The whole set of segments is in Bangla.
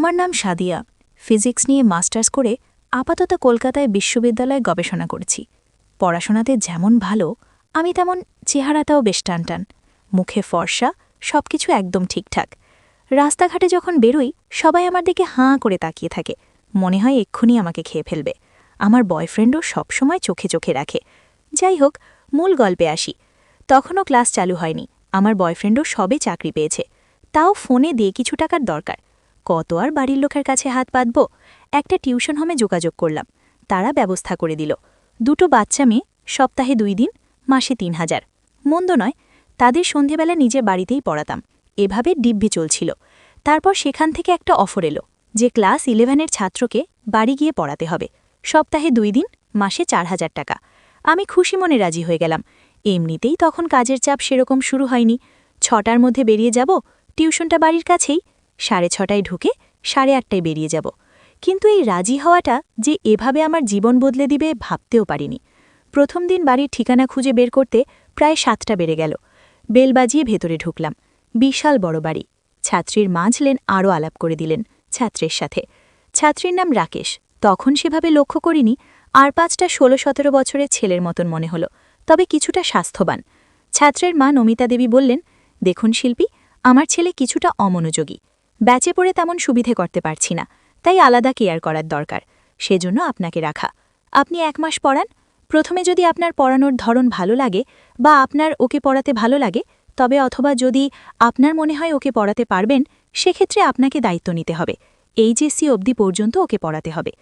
আমার নাম সাদিয়া। ফিজিক্স নিয়ে মাস্টার্স করে আপাতত কলকাতায় বিশ্ববিদ্যালয়ে গবেষণা করছি। পড়াশোনাতে যেমন ভালো, আমি তেমন চেহারাটাও বেশ টানটান। মুখে ফর্সা, সবকিছু একদম ঠিকঠাক। রাস্তাঘাটে যখন বেরোই, সবাই আমার দিকে হাঁ করে তাকিয়ে থাকে। মনে হয় এক্ষুনি আমাকে খেয়ে ফেলবে। আমার বয়ফ্রেন্ডও সবসময় চোখে চোখে রাখে। যাই হোক, মূল গল্পে আসি। তখনও ক্লাস চালু হয়নি। আমার বয়ফ্রেন্ডও সবে চাকরি পেয়েছে। তাও ফোনে দিয়ে কিছু টাকার দরকার। কত আর বাড়ির লোকের কাছে হাত পাতব একটা টিউশন হোমে যোগাযোগ করলাম। তারা ব্যবস্থা করে দিল। দুটো বাচ্চা মেয়ে, সপ্তাহে দুই দিন, মাসে তিন হাজার। মন্দ নয়, তাদের সন্ধেবেলা নিজের বাড়িতেই পড়াতাম। এভাবে ডিব্বি চলছিল। তারপর সেখান থেকে একটা অফার এলো যে ক্লাস ইলেভেনের ছাত্রকে বাড়ি গিয়ে পড়াতে হবে। সপ্তাহে দুই দিন, মাসে চার হাজার টাকা। আমি খুশি মনে রাজি হয়ে গেলাম। এমনিতেই তখন কাজের চাপ সেরকম শুরু হয়নি। ছটার মধ্যে বেরিয়ে যাব, টিউশনটা বাড়ির কাছেই। সাড়ে ছটায় ঢুকে সাড়ে আটটায় বেরিয়ে যাব। কিন্তু এই রাজি হওয়াটা যে এভাবে আমার জীবন বদলে দিবে ভাবতেও পারিনি। প্রথম দিন বাড়ির ঠিকানা খুঁজে বের করতে প্রায় সাতটা বেড়ে গেল। বেল বাজিয়ে ভেতরে ঢুকলাম। বিশাল বড় বাড়ি। ছাত্রীর মাঝলেন আরও আলাপ করে দিলেন ছাত্রের সাথে। ছাত্রীর নাম রাকেশ। তখন সেভাবে লক্ষ্য করিনি, আর পাঁচটা ষোলো সতেরো বছরের ছেলের মতন মনে হলো, তবে কিছুটা স্বাস্থ্যবান। ছাত্রের মা নমিতা দেবী বললেন, দেখুন শিল্পী, আমার ছেলে কিছুটা অমনোযোগী। ব্যাচে পড়ে তেমন সুবিধে করতে পারছি না, তাই আলাদা কেয়ার করার দরকার, সেজন্য আপনাকে রাখা। আপনি এক মাস পড়ান, প্রথমে যদি আপনার পড়ানোর ধরন ভালো লাগে বা আপনার ওকে পড়াতে ভালো লাগে, তবে অথবা যদি আপনার মনে হয় ওকে পড়াতে পারবেন, সেক্ষেত্রে আপনাকে দায়িত্ব নিতে হবে এইচএসসি অবধি পর্যন্ত ওকে পড়াতে হবে।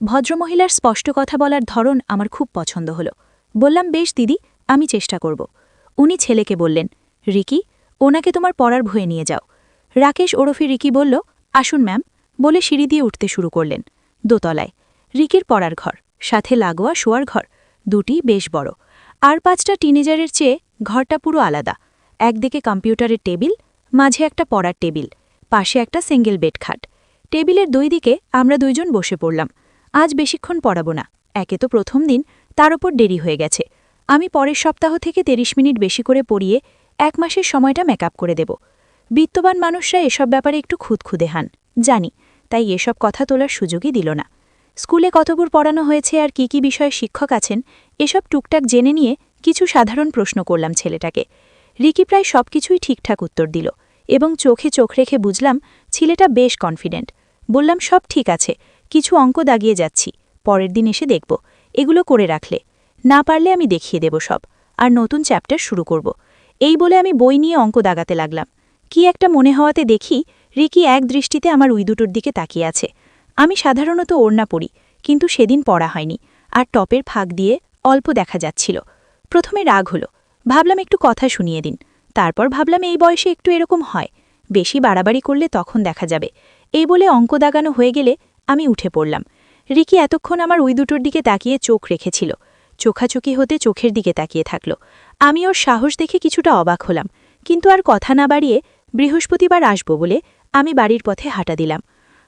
ভদ্রমহিলার স্পষ্ট কথা বলার ধরন আমার খুব পছন্দ হল। বললাম, বেশ দিদি, আমি চেষ্টা করব। উনি ছেলেকে বললেন, রিকি, ওনাকে তোমার পড়ার ভয়ে নিয়ে যাও। রাকেশ ওরফে রিকি বলল, আসুন ম্যাম, বলে সিঁড়ি দিয়ে উঠতে শুরু করলেন। দোতলায়। রিকির পড়ার ঘর, সাথে লাগোয়া শোয়ার ঘর, দুটি বেশ বড়। আর পাঁচটা টিনেজারের চেয়ে ঘরটা পুরো আলাদা। একদিকে কম্পিউটারের টেবিল, মাঝে একটা পড়ার টেবিল, পাশে একটা সিঙ্গেল বেড খাট। টেবিলের দুই দিকে আমরা দুইজন বসে পড়লাম। আজ বেশিক্ষণ পড়াবো না। একে তো প্রথম দিন, তার ওপর দেরি হয়ে গেছে। আমি পরের সপ্তাহ থেকে ৩০ মিনিট বেশি করে পড়িয়ে এক মাসের সময়টা মেকআপ করে দেব। বিত্তবান মানুষরা এসব ব্যাপারে একটু খুদখুদে হান। জানি, তাই এসব কথা তোলার সুযোগই দিল না। স্কুলে কতদূর পড়ানো হয়েছে আর কি কি বিষয়ে শিক্ষক আছেন, এসব টুকটাক জেনে নিয়ে কিছু সাধারণ প্রশ্ন করলাম ছেলেটাকে। রিকি প্রায় সবকিছুই ঠিকঠাক উত্তর দিল এবং চোখে চোখ রেখে বুঝলাম, ছেলেটা বেশ কনফিডেন্ট বললাম, সব ঠিক আছে, কিছু অঙ্ক দাগিয়ে যাচ্ছি, পরের দিন এসে দেখব, এগুলো করে রাখলে। না পারলে আমি দেখিয়ে দেব সব, আর নতুন চ্যাপ্টার শুরু করব। এই বলে আমি বই নিয়ে অঙ্ক দাগাতে লাগলাম। কি একটা মনে হওয়াতে দেখি রিকি এক দৃষ্টিতে আমার উই দুটোর দিকে তাকিয়ে আছে। আমি সাধারণত ওড়না পড়ি কিন্তু সেদিন পড়া হয়নি, আর টপের ফাঁক দিয়ে অল্প দেখা যাচ্ছিল। প্রথমে রাগ হলো, ভাবলাম একটু কথা শুনিয়ে দিন, তারপর ভাবলাম এই বয়সে একটু এরকম হয়, বেশি বাড়াবাড়ি করলে তখন দেখা যাবে। এই বলে অঙ্ক দাগানো হয়ে গেলে আমি উঠে পড়লাম। রিকি এতক্ষণ আমার উই দুটোর দিকে তাকিয়ে চোখ রেখেছিল, চোখাচোখি হতে চোখের দিকে তাকিয়ে থাকল। আমি ওর সাহস দেখে কিছুটা অবাক হলাম, কিন্তু আর কথা না বাড়িয়ে বৃহস্পতিবার আসব বলে আমি বাড়ির পথে হাঁটা দিলাম।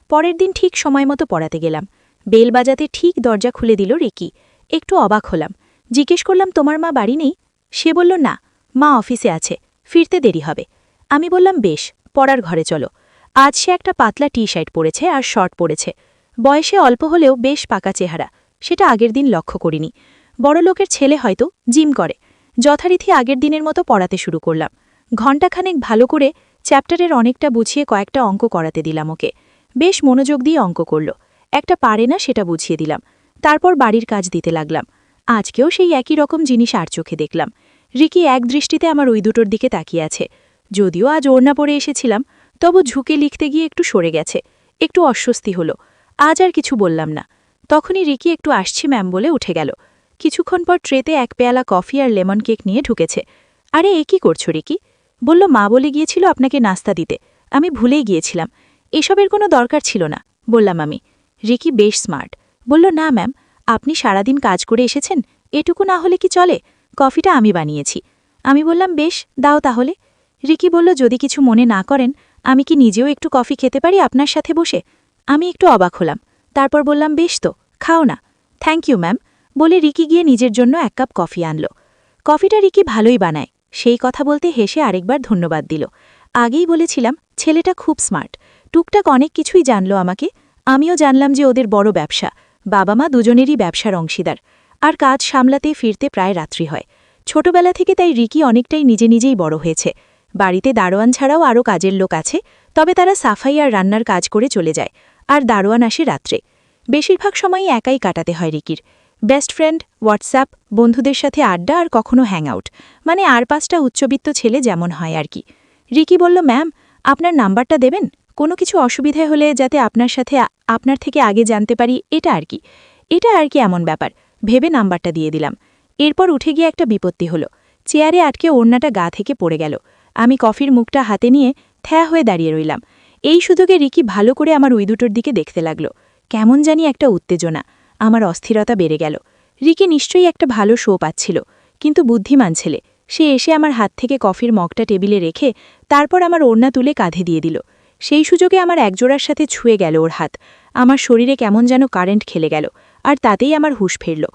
পরের দিন ঠিক সময় মতো পড়াতে গেলাম। বেল বাজাতে ঠিক দরজা খুলে দিল রিকি। একটু অবাক হলাম। জিজ্ঞেস করলাম, তোমার মা বাড়ি নেই? সে বলল, না, মা অফিসে আছে, ফিরতে দেরি হবে। আমি বললাম, বেশ, পড়ার ঘরে চলো। আজ সে একটা পাতলা টি শার্ট পরেছে আর শর্ট পরেছে। বয়সে অল্প হলেও বেশ পাকা চেহারা, সেটা আগের দিন লক্ষ্য করিনি। বড় লোকের ছেলে হয়তো জিম করে। যথারীতি আগের দিনের মতো পড়াতে শুরু করলাম। ঘণ্টাখানেক ভালো করে চ্যাপ্টারের অনেকটা বুঝিয়ে কয়েকটা অঙ্ক করাতে দিলাম ওকে। বেশ মনোযোগ দিয়ে অঙ্ক করল। একটা পারে না সেটা বুঝিয়ে দিলাম। তারপর বাড়ির কাজ দিতে লাগলাম। আজকেও সেই একই রকম জিনিস আর চোখে দেখলাম। রিকি এক দৃষ্টিতে আমার ওই দুটোর দিকে তাকিয়ে আছে। যদিও আজ ওড়না পরে এসেছিলাম, তবু ঝুঁকে লিখতে গিয়ে একটু সরে গেছে। একটু অস্বস্তি হলো। আজ আর কিছু বললাম না। তখনই রিকি একটু আসছি ম্যাম বলে উঠে গেল। কিছুক্ষণ পর ট্রেতে এক পেয়ালা কফি আর লেমন কেক নিয়ে ঢুকেছে। আরে, এ কি করছ রিকি? বলল, মা বলে গিয়েছিল আপনাকে নাস্তা দিতে। আমি ভুলেই গিয়েছিলাম। এসবের কোনো দরকার ছিল না। বললাম, আমি। রিকি বেশ স্মার্ট। বলল, না, ম্যাম, আপনি সারাদিন কাজ করে এসেছেন। এটুকু না হলে কি চলে? কফিটা আমি বানিয়েছি। আমি বললাম, বেশ, দাও তাহলে। রিকি বলল, যদি কিছু মনে না করেন, আমি কি নিজেও একটু কফি খেতে পারি আপনার সাথে বসে? আমি একটু অবাক হলাম। তারপর বললাম, বেশ তো, খাও না। Thank you, ma'am. বলে রিকি গিয়ে নিজের জন্য এক কাপ কফি আনল। কফিটা রিকি ভালোই বানায়। সেই কথা বলতে হেসে আরেকবার ধন্যবাদ দিল। আগেই বলেছিলাম, ছেলেটা খুব স্মার্ট। টুকটাক অনেক কিছুই জানলো আমাকে। আমিও জানলাম যে ওদের বড় ব্যবসা। বাবা মা দুজনেরই ব্যবসার অংশীদার। আর কাজ সামলাতে ফিরতে প্রায় রাত্রি হয়। ছোটবেলা থেকে তাই রিকি অনেকটাই নিজে নিজেই বড় হয়েছে। বাড়িতে দারোয়ান ছাড়াও আরও কাজের লোক আছে, তবে তারা সাফাই আর রান্নার কাজ করে চলে যায়। আর দারোয়ান আসে রাত্রে। বেশিরভাগ সময়ই একাই কাটাতে হয় রিকির। বেস্ট ফ্রেন্ড, হোয়াটসঅ্যাপ, বন্ধুদের সাথে আড্ডা আর কখনো হ্যাংআউট। মানে আর পাঁচটা উচ্চবিত্ত ছেলে যেমন হয় আর কি। রিকি বলল, ম্যাম, আপনার নাম্বারটা দেবেন? কোনো কিছু অসুবিধে হলে যাতে আপনার সাথে আপনার থেকে আগে জানতে পারি, এটা আর কি। এটা আর কি এমন ব্যাপার। ভেবে নাম্বারটা দিয়ে দিলাম। এরপর উঠে গিয়ে একটা বিপত্তি হলো। চেয়ারে আটকে ওড়নাটা গা থেকে পড়ে গেল। আমি কফির মুখটা হাতে নিয়ে থ্যা হয়ে দাঁড়িয়ে রইলাম। এই সুযোগে রিকি ভালো করে আমার ওই দুটোর দিকে দেখতে লাগল। কেমন জানি একটা উত্তেজনা। আমার অস্থিরতা বেড়ে গেল। রিকি নিশ্চয়ই একটা ভালো শো পাচ্ছিল, কিন্তু বুদ্ধিমান ছেলে। সে এসে আমার হাত থেকে কফির মগটা টেবিলে রেখে তারপর আমার ওড়না তুলে কাঁধে দিয়ে দিল। সেই সুযোগে আমার একজোড়ার সাথে ছুঁয়ে গেল ওর হাত। আমার শরীরে কেমন যেন কারেন্ট খেলে গেল, আর তাতেই আমার হুঁশ ফিরল।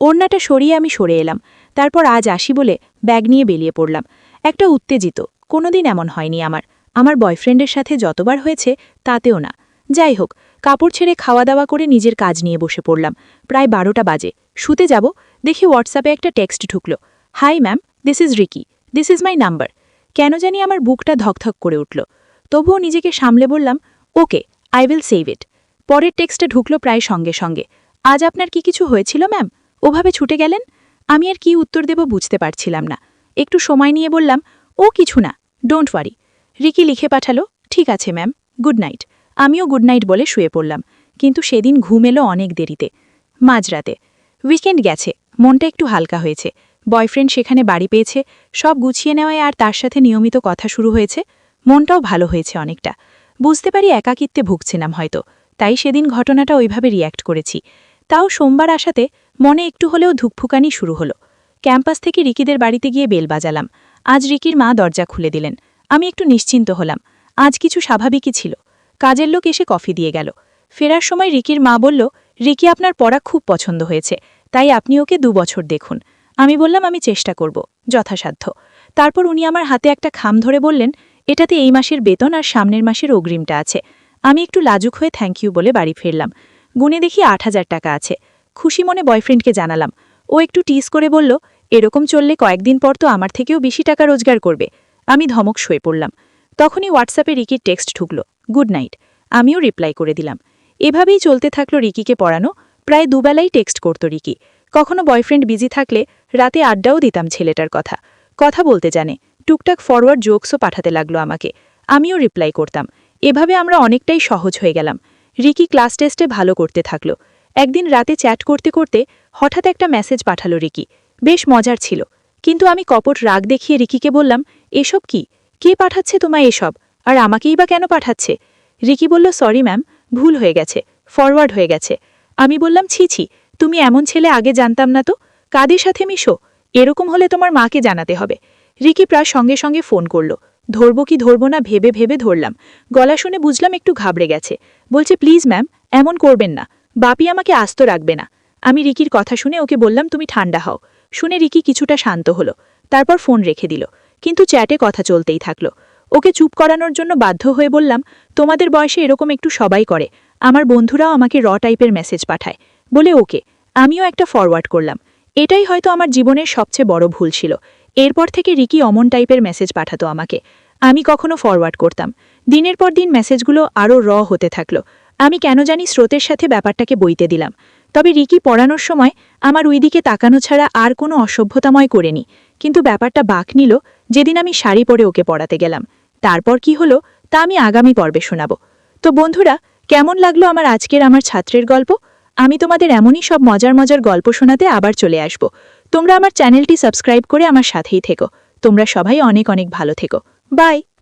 ওড়নাটা সরিয়ে আমি সরে এলাম। তারপর আজ আসি বলে ব্যাগ নিয়ে বেরিয়ে পড়লাম। একটা উত্তেজিত, কোনোদিন এমন হয়নি আমার। আমার বয়ফ্রেন্ডের সাথে যতবার হয়েছে তাতেও না। যাই হোক কাপড় ছেড়ে খাওয়া দাওয়া করে নিজের কাজ নিয়ে বসে পড়লাম। প্রায় বারোটা বাজে। শুতে যাব? দেখি হোয়াটসঅ্যাপে একটা টেক্সট ঢুকলো। Hi ma'am, this is Ricky. This is my number. কেন জানি আমার বুকটা ধকধক করে উঠল। তবুও নিজেকে সামলে বললাম, okay, I will save it. পরের টেক্সটে ঢুকলো প্রায় সঙ্গে সঙ্গে। আজ আপনার কি কিছু হয়েছিল ম্যাম? ওভাবে ছুটে গেলেন? আমি আর কি উত্তর দেব বুঝতে পারছিলাম না। একটু সময় নিয়ে বললাম, ও কিছু না, ডোন্ট ওয়ারি। রিকি লিখে পাঠালো, ঠিক আছে ম্যাম, গুড নাইট। আমিও গুড নাইট বলে শুয়ে পড়লাম। কিন্তু সেদিন ঘুম এলো অনেক দেরিতে। মাঝরাতে। উইকেন্ড গেছে। মনটা একটু হালকা হয়েছে। বয়ফ্রেন্ড সেখানে বাড়ি পেয়েছে। সব গুছিয়ে নেওয়ায় আর তার সাথে নিয়মিত কথা শুরু হয়েছে। মনটাও ভালো হয়েছে অনেকটা। বুঝতে পারি একাকিত্বে ভুগছিলাম হয়তো। তাই সেদিন ঘটনাটা ওইভাবে রিয়্যাক্ট করেছি। তাও সোমবার আসাতে মনে একটু হলেও ধুকফুকানি শুরু হলো। ক্যাম্পাস থেকে রিকিদের বাড়িতে গিয়ে বেল বাজালাম। আজ রিকির মা দরজা খুলে দিলেন। আমি একটু নিশ্চিন্ত হলাম। আজ কিছু স্বাভাবিকই ছিল। কাজের লোক এসে কফি দিয়ে গেল। ফেরার সময় রিকির মা বলল, রিকি, আপনার পড়া খুব পছন্দ হয়েছে, তাই আপনি ওকে দু বছর দেখুন। আমি বললাম, আমি চেষ্টা করব, যথাসাধ্য। তারপর উনি আমার হাতে একটা খাম ধরে বললেন, এটাতে এই মাসের বেতন আর সামনের মাসের অগ্রিমটা আছে। আমি একটু লাজুক হয়ে থ্যাংক ইউ বলে বাড়ি ফিরলাম। গুনে দেখি আট হাজার টাকা আছে। খুশি মনে বয়ফ্রেন্ডকে জানালাম। ও একটু টিস করে বলল, এরকম চললে কয়েকদিন পর তো আমার থেকেও বেশি টাকা রোজগার করবে। আমি ধমক শুয়ে পড়লাম। তখনই হোয়াটসঅ্যাপে রিকির টেক্সট ঢুকল, গুড নাইট। আমিও রিপ্লাই করে দিলাম। এভাবেই চলতে থাকল রিকিকে পড়ানো, প্রায় দুবেলাই টেক্সট করত রিকি। কখনো বয়ফ্রেন্ড বিজি থাকলে রাতে আড্ডাও দিতাম ছেলেটার কথা। কথা বলতে জানে, টুকটাক ফরওয়ার্ড জোকসও পাঠাতে লাগল আমাকে। আমিও রিপ্লাই করতাম। এভাবে আমরা অনেকটাই সহজ হয়ে গেলাম। রিকি ক্লাস টেস্টে ভালো করতে থাকল। একদিন রাতে চ্যাট করতে করতে হঠাৎ একটা মেসেজ পাঠালো রিকি। বেশ মজার ছিল। কিন্তু আমি কপট রাগ দেখিয়ে রিকিকে বললাম, এসব কি? কে পাঠাচ্ছে তোমায় এসব? আর আমাকেই বা কেন পাঠাচ্ছে? রিকি বলল সরি ম্যাম ভুল হয়ে গেছে ফরওয়ার্ড হয়ে গেছে। আমি বললাম, ছি ছি, তুমি এমন ছেলে আগে জানতাম না তো? কাদের সাথে মিশো? এরকম হলে তোমার মাকে জানাতে হবে। রিকি প্রায় সঙ্গে সঙ্গে ফোন করল। ধরব কি ধরব না, ভেবে ভেবে ধরলাম। গলা শুনে বুঝলাম একটু ঘাবড়ে গেছে। বলছে প্লিজ ম্যাম এমন করবেন না। বাপি আমাকে আস্ত রাখবে না। আমি রিকির কথা শুনে ওকে বললাম, তুমি ঠান্ডা হও। শুনে রিকি কিছুটা শান্ত হলো। তারপর ফোন রেখে দিল। কিন্তু চ্যাটে কথা চলতেই থাকল। ওকে চুপ করানোর জন্য বাধ্য হয়ে বললাম, তোমাদের বয়সে এরকম একটু সবাই করে। আমার বন্ধুরাও আমাকে র টাইপের মেসেজ পাঠায়। বলে ওকে, আমিও একটা ফরওয়ার্ড করলাম। এটাই হয়তো আমার জীবনের সবচেয়ে বড় ভুল ছিল। এরপর থেকে রিকি অমন টাইপের মেসেজ পাঠাতো আমাকে। আমি কখনো ফরওয়ার্ড করতাম। দিনের পর দিন মেসেজগুলো আরও র হতে থাকল। আমি কেন জানি স্রোতের সাথে ব্যাপারটাকে বইতে দিলাম। তবে রিকি পড়ানোর সময় আমার ওই দিকে তাকানো ছাড়া আর কোনো অসভ্যতাময় করেনি। কিন্তু ব্যাপারটা বাক নিল যেদিন আমি শাড়ি পরে ওকে পড়াতে গেলাম। তারপর কি হলো, তা আমি আগামী পর্বে শোনাব। তো বন্ধুরা, কেমন লাগল আমার আজকের আমার ছাত্রের গল্প? আমি তোমাদের এমনই সব মজার মজার গল্প শোনাতে আবার চলে আসব। তোমরা আমার চ্যানেলটি সাবস্ক্রাইব করে আমার সাথেই থেকো। তোমরা সবাই অনেক অনেক ভালো থেকো। বাই!